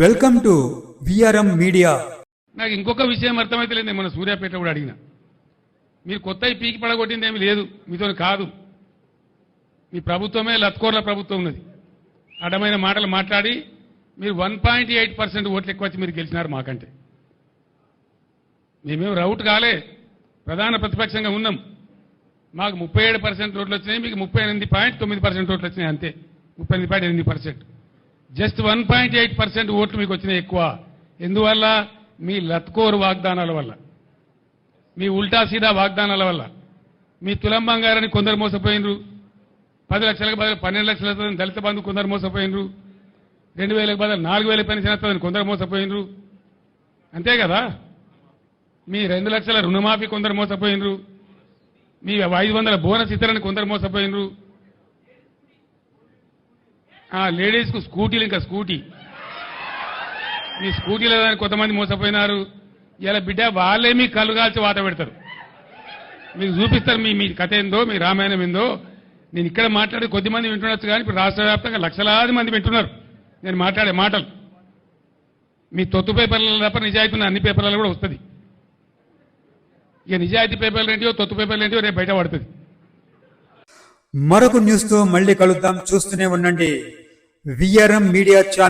Welcome to VRM media నాకు ఇంకొక విషయం అర్థమైతే మన సూర్యాపేట కూడా అడిగిన. మీరు కొత్త పీకి పడగొట్టింది ఏమీ లేదు మీతో కాదు. మీ ప్రభుత్వమే లత్కోర్ల ప్రభుత్వం ఉన్నది. అడ్డమైన మాటలు మాట్లాడి మీరు వన్ పాయింట్ ఎయిట్ పర్సెంట్ ఓట్లు ఎక్కువ వచ్చి మీరు గెలిచినారు మాకంటే. మేమేం రౌట్ కాలే ప్రధాన ప్రతిపక్షంగా ఉన్నాం. మాకు ముప్పై ఏడు పర్సెంట్ ఓట్లు వచ్చినాయి మీకు ముప్పై ఎనిమిది పాయింట్ తొమ్మిది పర్సెంట్ ఓట్లు వచ్చినాయి అంతే. ముప్పై ఎనిమిది పాయింట్ ఎనిమిది percent. Just one point eight percent ఓట్లు మీకు వచ్చినాయి ఎక్కువ. ఎందువల్ల? మీ లత్కోరు వాగ్దానాల వల్ల. మీ ఉల్టా సీదా వాగ్దానాల వల్ల. మీ తులం బంగారాన్ని కొందరు మోసపోయినరు. పది లక్షలకు బదులు పన్నెండు లక్షల దళిత బంధు కొందరు మోసపోయినరు. రెండు వేలకు బదులు నాలుగు వేల పెన్షన్ వస్తుందని కొందరు మోసపోయినరు. అంతే కదా? మీ రెండు లక్షల రుణమాఫీ కొందరు మోసపోయినరు. మీ ఐదు వందల బోనస్ ఇతరని కొందరు మోసపోయినరు. ఆ లేడీస్కు స్కూటీలు ఇంకా స్కూటీ. మీ స్కూటీల దానికి కొంతమంది మోసపోయినారు. ఇలా బిడ్డ వాళ్ళే మీ కళ్ళు కాల్చి వాత పెడతారు. మీకు చూపిస్తారు మీ మీ కథ ఏందో మీ రామాయణం ఏందో. నేను ఇక్కడ మాట్లాడే కొద్ది మంది వింటుండొచ్చు కానీ ఇప్పుడు రాష్ట్ర వ్యాప్తంగా లక్షలాది మంది వింటున్నారు. నేను మాట్లాడే మాటలు. మీ తొత్తు పేపర్లలో తప్ప నిజాయితీ ఉన్న అన్ని పేపర్లలో కూడా వస్తుంది. ఇక నిజాయితీ పేపర్లు ఏంటియో తొత్తు పేపర్లు ఏంటియో రేపు బయట పడుతుంది. మరొక న్యూస్తో మళ్ళీ కలుద్దాం. చూస్తూనే ఉండండి. VRM media channel